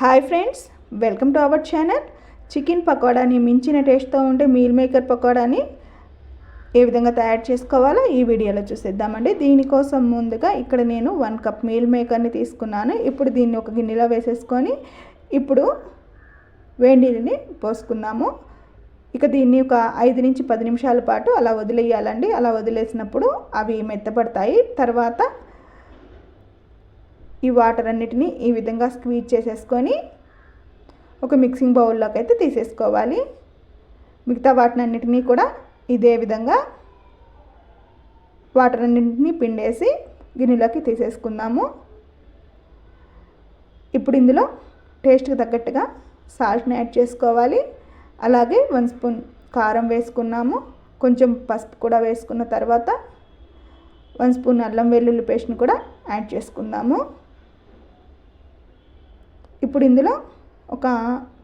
Hi friends welcome to our channel. Chicken పకోడాని మించిన టేస్ట్తో ఉండే మీల్ మేకర్ పకోడాని ఏ విధంగా తయారు చేసుకోవాలో ఈ వీడియోలో చూసేద్దామండి. దీనికోసం ముందుగా ఇక్కడ నేను వన్ కప్ మీల్ మేకర్ని తీసుకున్నాను. ఇప్పుడు దీన్ని ఒక గిన్నెలో వేసేసుకొని ఇప్పుడు వేడిని పోసుకుందాము. ఇక దీన్ని ఒక ఐదు నుంచి పది నిమిషాల పాటు అలా వదిలేయాలండి. అలా వదిలేసినప్పుడు అవి మెత్తపడతాయి. తర్వాత ఈ వాటర్ అన్నిటినీ ఈ విధంగా స్క్వీజ్ చేసేసుకొని ఒక మిక్సింగ్ బౌల్లోకి అయితే తీసేసుకోవాలి. మిగతా వాటిని అన్నిటినీ కూడా ఇదే విధంగా వాటర్ అన్నింటినీ పిండేసి గిన్నెలోకి తీసేసుకుందాము. ఇప్పుడు ఇందులో టేస్ట్కి తగ్గట్టుగా సాల్ట్ని యాడ్ చేసుకోవాలి. అలాగే వన్ స్పూన్ కారం వేసుకున్నాము. కొంచెం పసుపు కూడా వేసుకున్న తర్వాత వన్ స్పూన్ అల్లం వెల్లుల్లి పేస్ట్ని కూడా యాడ్ చేసుకుందాము. ఇప్పుడు ఇందులో ఒక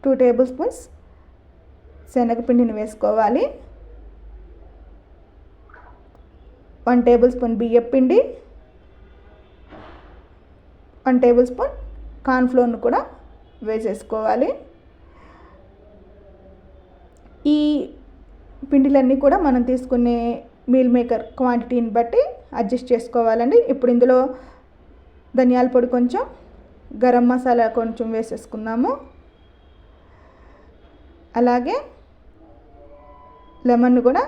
టూ టేబుల్ స్పూన్స్ శనగపిండిని వేసుకోవాలి. వన్ టేబుల్ స్పూన్ బియ్యం పిండి. వన్ టేబుల్ స్పూన్ కార్న్ఫ్లోర్ను కూడా వేసేసుకోవాలి. ఈ పిండిలన్నీ కూడా మనం తీసుకునే మీల్ మేకర్ క్వాంటిటీని బట్టి అడ్జస్ట్ చేసుకోవాలండి. ఇప్పుడు ఇందులో ధనియాల పొడి కొంచెం గరం మసాలా కొంచెం వేసేసుకుందాము. అలాగే లెమన్ కూడా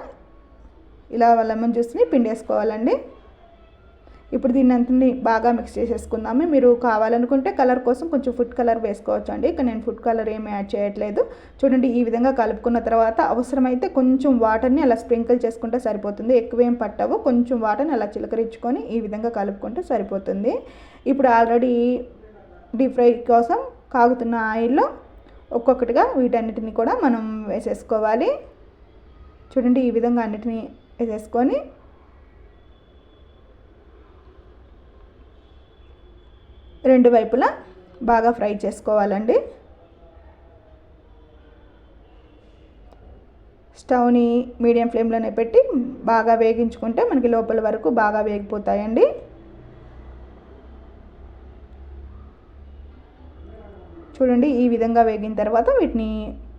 ఇలా లెమన్ జ్యూస్ని పిండేసుకోవాలండి. ఇప్పుడు దీన్ని అంతని బాగా మిక్స్ చేసేసుకుందాము. మీరు కావాలనుకుంటే కలర్ కోసం కొంచెం ఫుడ్ కలర్ వేసుకోవచ్చు అండి ఇక నేను ఫుడ్ కలర్ ఏమి యాడ్ చేయట్లేదు. చూడండి ఈ విధంగా కలుపుకున్న తర్వాత అవసరమైతే కొంచెం వాటర్ని అలా స్ప్రింకిల్ చేసుకుంటే సరిపోతుంది. ఎక్కువేం పట్టవు. కొంచెం వాటర్ని అలా చిలకరించుకొని ఈ విధంగా కలుపుకుంటే సరిపోతుంది. ఇప్పుడు ఆల్రెడీ డీప్ ఫ్రై కోసం కాగుతున్న ఆయిల్లో ఒక్కొక్కటిగా వీటన్నిటిని కూడా మనం వేసేసుకోవాలి. చూడండి ఈ విధంగా అన్నిటిని వేసేసుకొని రెండు వైపులా బాగా ఫ్రై చేసుకోవాలండి. స్టవ్ని మీడియం ఫ్లేమ్లోనే పెట్టి బాగా వేగించుకుంటే మనకి లోపల వరకు బాగా వేగిపోతాయండి. చూడండి ఈ విధంగా వేగిన తర్వాత వీటిని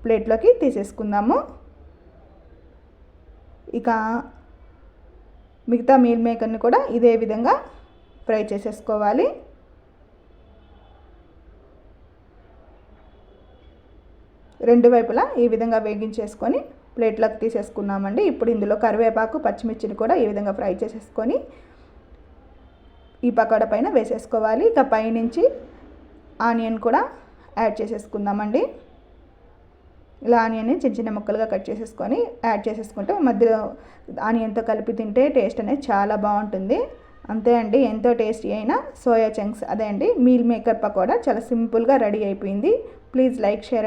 ప్లేట్లోకి తీసేసుకుందాము. ఇక మిగతా మీల్ మేకర్ని కూడా ఇదే విధంగా ఫ్రై చేసేసుకోవాలి. రెండు వైపులా ఈ విధంగా వేగించేసుకొని ప్లేట్లోకి తీసేసుకున్నామండి. ఇప్పుడు ఇందులో కరివేపాకు పచ్చిమిర్చిని కూడా ఈ విధంగా ఫ్రై చేసేసుకొని ఈ పకోడా పైన వేసేసుకోవాలి. ఇక పైనుంచి ఆనియన్ కూడా యాడ్ చేసేసుకుందామండి. ఇలా ఆనియన్ని చిన్న చిన్న ముక్కలుగా కట్ చేసేసుకొని యాడ్ చేసేసుకుంటే మధ్యలో ఆనియన్తో కలిపి తింటే టేస్ట్ అనేది చాలా బాగుంటుంది. అంతే అండి ఎంతో టేస్టీ అయిన సోయా చంక్స్. అదే అండి మీల్ మేకర్ పకోడా చాలా సింపుల్గా రెడీ అయిపోయింది. Please like share